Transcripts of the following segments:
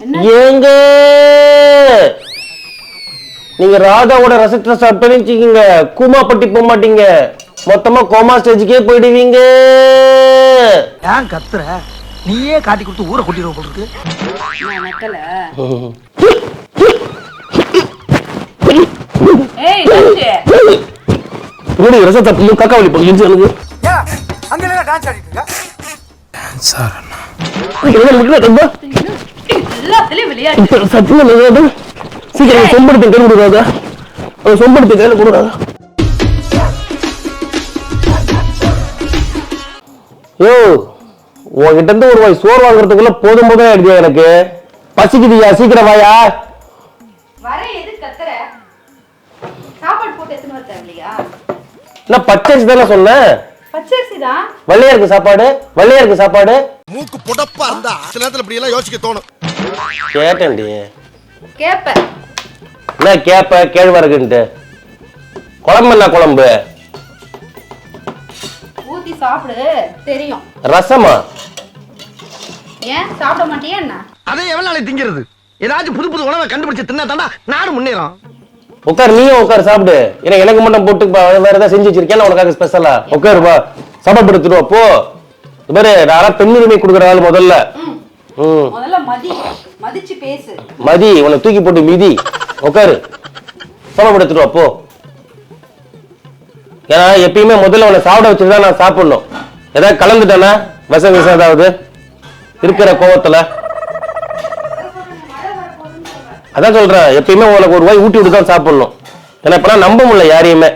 ஏங்க! நீங்க ராதாவோட ரசத்தை சாப்பிட்டேன்னு வச்சுக்கோங்க கூமாப்பட்டி போக மாட்டீங்க. மொத்தமா கோமா ஸ்டேஜுக்கே போயிடுவீங்க. ஏன் கத்துற? நீயே காட்டி கொடுத்து ஊரை கூட்டிடுவோம் போல இருக்கு. கக்கா வலி போகுது எனக்கு ஏன் அங்க இல்ல டான்ஸ் ஆடிட்டு இருக்க. எல்லாத்துலயும் விளையாட்டு சத்தியம் சீக்கிரம் சொம்படுத்தி கையில் கொடுக்காதா. சொம்படுத்தி கையில் கொடுக்காதா. யோ உன்கிட்ட இருந்து ஒரு வாய் சோறு வாங்குறதுக்குள்ள போதும் போதும் ஆயிடுச்சு எனக்கு? பசிக்குதுயா? சீக்கிரம் வாயா. வர எது கத்துற? சாப்பாடு போட்டு எத்தனை வர தேவையா நான் பச்சரிசி தானே சொன்னேன். பச்சரிசி தான் வெள்ளையா இருக்கு சாப்பாடு? வெள்ளையா இருக்கு சாப்பாடு? மூக்கு புடப்பா இருந்தா சில நேரத்துல இப்படி எல்லாம் யோசிக்க தோணும். கேட்டேன்டி. கேப்ப. என்ன கேப்ப? கேழ்வரகுன்ட்டு. குழம்பு என்ன குழம்பு? ஊத்தி சாப்பிடு தெரியும். ரசமா? ஏன்? சாப்பிட மாட்டியா என்ன? அதை எவ்வளவு நாளைக்கு திங்கிறது? ஏதாச்சும் புது புது உணவை கண்டுபிடிச்சு தின்னா தாண்டா நாடு முன்னேறும். உட்கார் நீயும் உட்கார் சாப்பிடு. ஏன்னா எனக்கு மட்டும் போட்டு பா- வேற ஏதாவது செஞ்சு வச்சிருக்கேன் உனக்காக ஸ்பெஷலா உட்காரு வா. சாப்பாடு எடுத்துட்டு வா போ. இது பாரு நான் பெண்ணுரிமை கொடுக்குற ஆள் முதல்ல. முதல்ல மதி. மதிச்சு பேசு. மதி உன்னை தூக்கி போட்டு மிதி. உட்காரு சாப்பாடு எடுத்துட்டு வா போ. ஏன்னா எப்பயுமே முதல்ல உன்னை சாப்பிட வச்சுட்டு தான் நான் சாப்பிடணும். ஏதாவது கலந்துட்டேனா விஷம் விஷம் ஏதாவது இருக்கிற கோவத்துல. அதான் சொல்றேன் எப்பயுமே உனக்கு ஒரு வாய் ஊட்டி விட்டு தான் சாப்பிடணும். ஏன்னா இப்பெல்லாம் நம்ப முடியல யாரையுமே.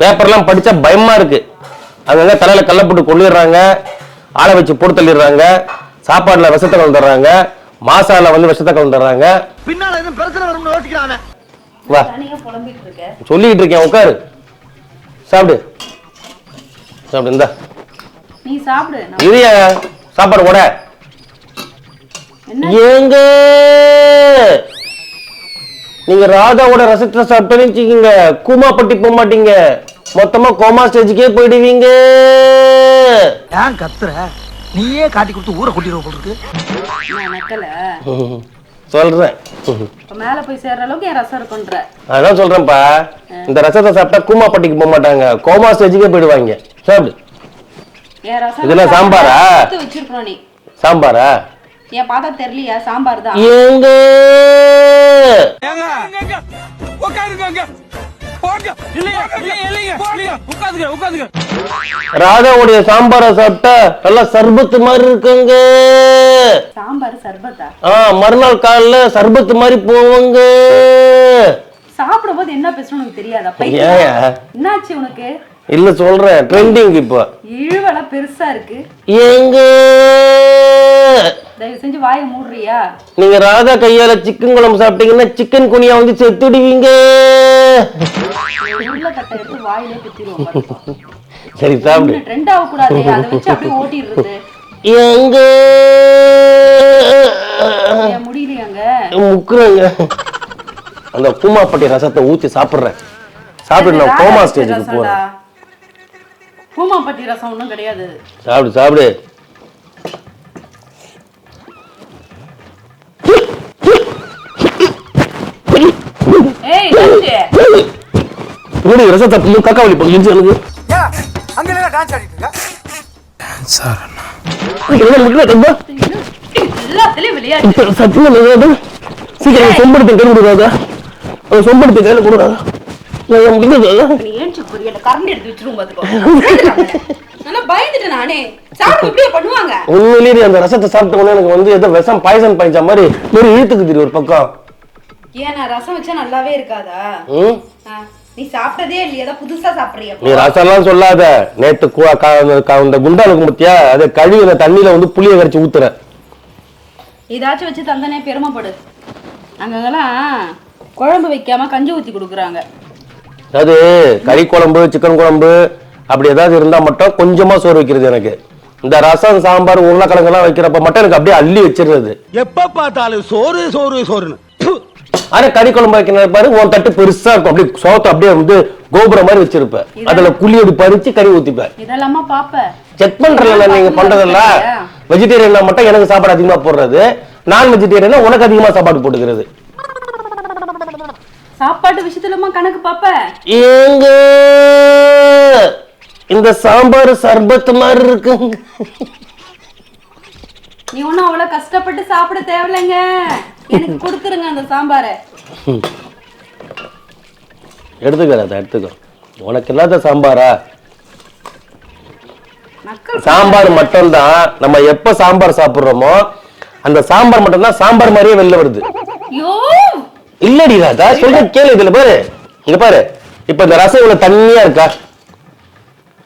பேப்பர்லாம் படிச்சா பயமா இருக்கு. அங்கங்க தலையில கல்ல போட்டு கொள்ளிடுறாங்க. ஆளை வச்சு போட்டு தள்ளிடுறாங்க. சாப்பாடுல விஷத்தை கலந்துடுறாங்க. மாசால வந்து விஷத்தை கலந்துடுறாங்க. பின்னால எதுவும் பிரச்சனை வரும்னு யோசிக்கிறானே வா. தனியா புலம்பிட்டு இருக்க. சொல்லிட்டு இருக்கேன் உட்காரு. சாப்பிடு. சாப்பிடு இந்தா. நீ சாப்பிடு. இது சாப்பாடு கூட என்ன? ஏங்க? நீங்க ராதாவோட ரசத்தை சாப்பிட்டேன்னு வச்சுக்கோங்க. கூமாப்பட்டி போக மாட்டீங்க. மொத்தமா கோமா ஸ்டேஜுக்கே போயிடுவீங்க. ஏன் கத்துற? நீயே காட்டி கொடுத்து ஊரை கூட்டிடுவோம் போல இருக்கு. சொல்றேன். மேல போய் சேர்ற அளவுக்கு என் ரசம் இருக்குன்ற. அதான் சொல்றேன்ப்பா. இந்த ரசத்தை சாப்பிட்டா கூமாப்பட்டிக்கு போக மாட்டாங்க. கோமா ஸ்டேஜுக்கே போயிடுவாங்க. சாப்பிடு. இதெல்லாம் சாம்பாரா? சாம்பாரா? என் பார்த்தா தெரியலையா? சாம்பார் தான். ராதாவுடைய சாம்பாரை சாப்பிட்டா நல்லா சர்பத்து மாதிரி இருக்குங்க. சாம்பார் சர்பத்தா? ஆ மறுநாள் காலைல சர்பத்து மாதிரி போவாங்க. சாப்பிடும் போது என்ன பேசணும் உனக்கு தெரியாதா? என்னாச்சு உனக்கு? இல்ல சொல்றேன். ட்ரெண்டிங் இப்போ. இழுவெல்லாம் பெருசா இருக்கு. ஏங்க. தயவு செஞ்சு வாயை மூடுறியா? நீங்க ராதா கையால சிக்கன் குழம்பு சாப்பிட்டீங்கன்னா சிக்கன் குனியா வந்து செத்துடுவீங்க. உருளைக்கட்டை எடுத்து வாயிலே குத்திடுவோம் பாருப்பா. சரி சாப்பிடு. ட்ரெண்ட் ஆகக்கூடாது அதை வச்சு அப்படியே ஓட்டிடுறது. ஏன் முடியலையாங்க? முக்குறங்க. அந்த கூமாப்பட்டி ரசத்தை ஊத்தி சாப்பிடுறேன். சாப்பிட்டு நான் கோமா ஸ்டேஜுக்கு போறேன். பூமாப்பட்டி ரசம் ஒன்றும் கிடையாது. சாப்பிடு சாப்பிடு. ஏய் தம்பி, இப்படி ரசத்தை கக்கா வலி போகுது எனக்கு அங்க டான்ஸ் ஆடிட்டு இருக்க எல்லாத்துலயும் விளையாட்டு. சத்தியம் சீக்கிரம் சொம்படுத்தி கையில் கொடுக்காதா? சொம்படுத்தி கையில் கொடுக்காதா? உண்மையிலேயே அந்த ரசத்தை சாப்பிட்ட உடனே எனக்கு வந்து ஏதோ விஷம் பாய்சன் பாய்ச்ச மாதிரி ஒரு இழுத்துக்கு தெரியும் ஒரு பக்கம். ஏன் நான் ரசம் வச்சா நல்லாவே இருக்காதா? நீ சாப்பிட்டதே இல்லையா ஏதோ புதுசா சாப்பிடுறியா? நீ ரசம்லாம் சொல்லாத. நேத்து அந்த க- அந்த குண்டாலுக்கு முத்தியா அதை கழுவி அந்த தண்ணியில வந்து புளிய கரைச்சி ஊத்துற ஏதாச்சும் வச்சு தந்தனே பெருமைப்படு அங்கங்கெல்லாம் குழம்பு வைக்காம கஞ்சி ஊத்தி கொடுக்குறாங்க. அது கறி குழம்பு சிக்கன் குழம்பு அப்படி ஏதாவது இருந்தா மட்டும் கொஞ்சமா சோறு வைக்கிறது எனக்கு. இந்த ரசம் சாம்பார் உருளைக்கிழங்கு எல்லாம் வைக்கிறப்ப மட்டும் எனக்கு அப்படியே அள்ளி வச்சிடுறது. எப்ப பார்த்தாலும் சோறு சோறு சோறுன்னு. ஆனா கறி குழம்பு வைக்கிற பாரு உன் தட்டு பெருசா இருக்கும். அப்படியே சோத்தை அப்படியே வந்து கோபுரம் மாதிரி வச்சிருப்ப. அதுல குழி அப்படி பறிச்சு கறி ஊத்திப்ப. இதெல்லாமா பாப்ப? செக் பண்றல நீங்க பண்றதெல்லாம். வெஜிடேரியன் மட்டும் எனக்கு சாப்பாடு அதிகமா போடுறது. நான் வெஜிடேரியனா உனக்கு அதிகமா சாப்பாடு போட்டுக்கிறது. சாப்பாட்டு விஷயத்துலமா கணக்கு பாப்ப? ஏங்க இந்த சாம்பார் சர்பத் மாதிரி இருக்குங்க. நீ ஒண்ணும் அவ்வளவு கஷ்டப்பட்டு சாப்பிட தேவையில்லைங்க. எனக்கு கொடுத்துருங்க அந்த சாம்பாரை. எடுத்துக்கோ அதை எடுத்துக்கோ. உனக்கு இல்லாத சாம்பாரா? சாம்பார் மட்டும்தான். நம்ம எப்ப சாம்பார் சாப்பிடுறோமோ அந்த சாம்பார் மட்டும்தான் சாம்பார் மாதிரியே வெளில வருது. ஐயோ இல்லடி ராதா சொல்ற கேளு இதுல பாரு. இங்க பாரு. இப்ப இந்த ரசம் இவ்வளவு தண்ணியா இருக்கா?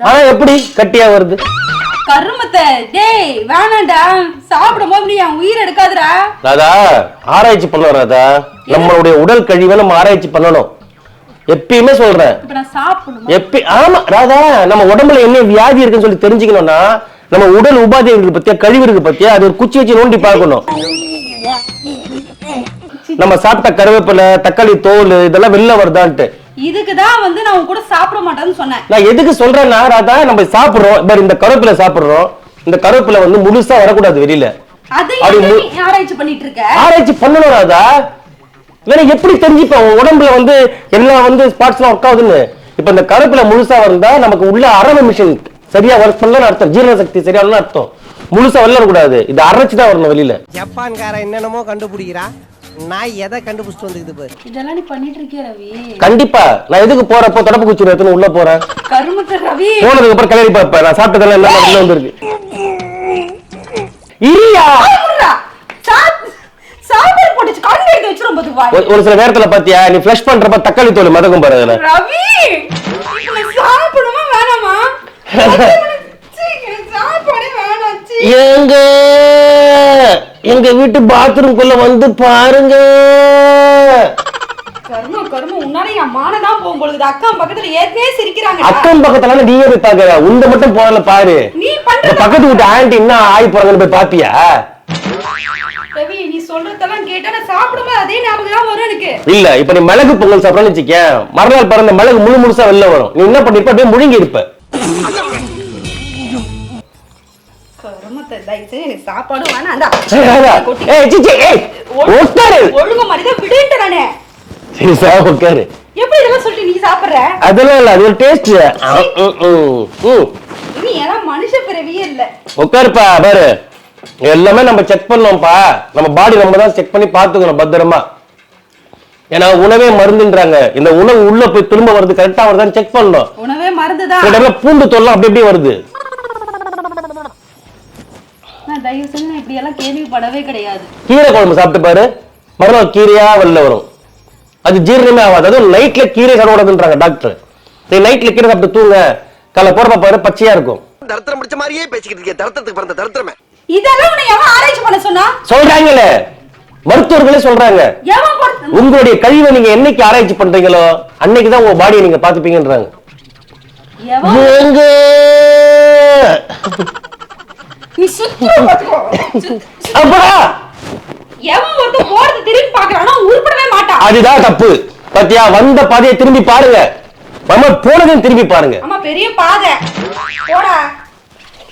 ஆனா எப்படி கட்டியா வருது? கருமத்தை டேய் வேணாம்டா சாப்பிடும் போது நீ உயிர் எடுக்காதடா. ராதா ஆராய்ச்சி பண்ணணும் ராதா. நம்மளுடைய உடல் கழிவை நம்ம ஆராய்ச்சி பண்ணணும். எப்பயுமே சொல்றேன். இப்ப நான் சாப்பிடணும்? எப்ப ஆமா ராதா நம்ம உடம்புல என்ன வியாதி இருக்குன்னு சொல்லி தெரிஞ்சுக்கணும்னா நம்ம உடல் உபாதைகள் பத்தியா கழிவு இருக்கு பத்தியா அது ஒரு குச்சி வச்சு நோண்டி பார்க்கணும். நம்ம சாப்பிட்ட கருவேப்பிலை தக்காளி தோல் இதெல்லாம் வெளில வருதான்ட்டு. இதுக்கு தான் வந்து நான் கூட சாப்பிட மாட்டேன்னு சொன்னேன். நான் எதுக்கு சொல்றேன்னா ராதா நம்ம சாப்பிடுறோம். பாரு இந்த கருவேப்பிலை சாப்பிடுறோம். இந்த கருவேப்பிலை வந்து முழுசா வரக்கூடாது வெளியில. அது ஆராய்ச்சி பண்ணிட்டு இருக்க? ஆராய்ச்சி பண்ணணும் ராதா. வேற எப்படி தெரிஞ்சுப்பேன் உன் உடம்புல வந்து எல்லாம் வந்து ஸ்பாட்ஸ்லாம் ஒர்க் ஆகுதுன்னு. இப்ப இந்த கருவேப்பிலை முழுசா வந்தா நமக்கு உள்ள அரவ மிஷின் சரியா ஒர்க் பண்ணலன்னு அர்த்தம். ஜீரண சக்தி சரியா இல்லைன்னு அர்த்தம். முழுசா வெளில வரக்கூடாது. இது அரைச்சு தான் வரணும் வெளியில. ஜப்பான்காரன் என்னென்னமோ கண்டுபிடிக்கிறா நான் எதை கண்டுபிடிச்சிட்டு வந்துக்குது பாரு. இதெல்லாம் நீ பண்ணிட்டு இருக்கிய ரவி? கண்டிப்பா. நான் எதுக்கு போறப்போ தொடப்பு குச்சி எடுத்துன்னு உள்ள போறேன். கருமத்தை ரவி. போனதுக்கு அப்புறம் கிளறி பார்ப்பேன். நான் சாப்பிட்டதெல்லாம் எல்லாம் உள்ள வந்திருக்கு. இரியா! எடுத்து ஒரு- சில நேரத்துல பாத்தியா நீ ஃப்ளஷ் பண்றப்ப தக்காளி தோல் மதக்கும் பாரு அதுல. ரவி சாப்பிடுமா வேணாமா? சீ, எனக்கு சாப்பாடே வேணாம் சீ. எங்க வீட்டு பாத்ரூம்குள்ள வந்து பாருங்க. கரும கரும உன்னால என் மானதான் போகும்பொழுது அக்கா பக்கத்துல ஏற்கனவே சிரிக்கிறாங்க அக்கம் பக்கத்துல நீயே போய் பாக்குற? உந்த மட்டும் போகல பாரு. நீ இந்த பண்ற பக்கத்து வீட்டு ஆண்டி என்ன ஆகி போறாங்கன்னு போய் பாப்பியா? ரவி நீ சொல்றதெல்லாம் கேட்டா நான் சாப்பிடும்போது அதே ஞாபகம் தான் வரும் எனக்கு. இல்ல இப்ப நீ மிளகு பொங்கல் சாப்பிடறன்னு வச்சுக்கேன். மறுநாள் பிறந்த மிளகு முழு முழுசா வெளில வரும். நீ என்ன பண்ணிருப்ப அப்படியே முழுங்கி இருப்ப. எனக்கு சாப்பாடும் வேணாம் ஒழுங்கு மாதிரி தான். சரி சார் உட்காரு. எப்படி இதெல்லாம் நீ சாப்பிடுற? அதெல்லாம் இல்ல அது ஒரு டேஸ்ட் நீ எல்லாம் மனுஷ பிறவியே இல்ல. உட்காருப்பா பாரு. எல்லாமே நம்ம செக் பண்ணோம்ப்பா. நம்ம பாடி நம்ம தான் செக் பண்ணி பார்த்துக்கணும் பத்திரமா. ஏன்னா உணவே மருந்துன்றாங்க. இந்த உணவு உள்ள போய் திரும்ப வருது கரெக்டா வருதான்னு செக் பண்ணணும். உணவே பூண்டு தொல்லை அப்படி அப்படியே வருது. தயவு செஞ்சு நான் இப்படி எல்லாம் கேள்விப்படவே கிடையாது. கீரை குழம்பு சாப்பிட்டு பாரு. மறுநாள் கீரையா வெளில வரும். அது ஜீரணமே ஆகாது. அதுவும் நைட்ல கீரை சாப்பிடக்கூடாதுன்றாங்க டாக்டர் நீ நைட்ல கீரை சாப்பிட்டு தூங்க. காலை போறப்ப பாரு பச்சையா இருக்கும். தரத்திரம் முடிச்ச மாதிரியே பேசிக்கிட்டு இருக்கேன் தரத்திரத்துக்கு பிறந்த தரத்திரமே. இதெல்லாம் உன்னை எவன் ஆராய்ச்சி பண்ண சொன்னா? சொல்றாங்களே. மருத்துவர்களே சொல்றாங்க. எவன் பொறுத்து உங்களுடைய கழிவை நீங்க என்னைக்கு ஆராய்ச்சி பண்றீங்களோ அன்னைக்கு தான் உங்க பாடியை நீங்க பாத்துப்பீங்கன்றாங்க எவன் நீ சுத்தி பாத்துக்கோ அப்பா! எவன் ஒருத்தன் போறது திரும்பி பாக்குறானோ உருப்படவே மாட்டான் அதுதான் தப்பு. பாத்தியா வந்த பாதையை திரும்பி பாருங்க. நம்ம போனதையும் திரும்பி பாருங்க. ஆமா பெரிய பாதை. போடா.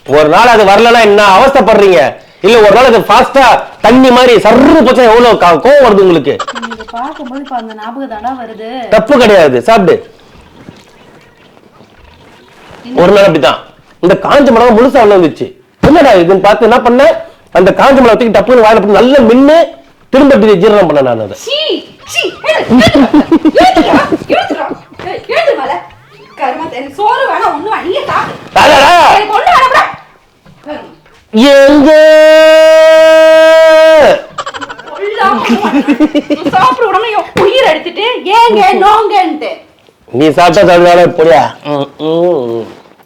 ஒரு நாள் அது வரலன்னா என்ன அவஸ்தைப்படுறீங்க? இல்ல ஒரு நாள் அது ஃபாஸ்டா தண்ணி மாதிரி சர்ரு போச்சா எவ்வளவு கா- கோவம் வருது உங்களுக்கு? தப்பு கிடையாது. சாப்பிடு. ஒரு நாள் அப்படிதான் இந்த காஞ்ச மிளகா முழுசா உள்ள வந்துச்சு என்னடா இதுன்னு பார்த்து என்ன பண்ண அந்த காஞ்ச மிளகா தூக்கி டப்புன்னு வாயில போட்டு நல்லா மின்னு திரும்ப ஜீரணம் பண்ண நான் அதை. எங்க. சாப்பிட. உடனே உயிர் எடுத்துட்டு ஏங்க நோங்கன்ட்டு. நீ சாப்பிட்டா ம், ம்.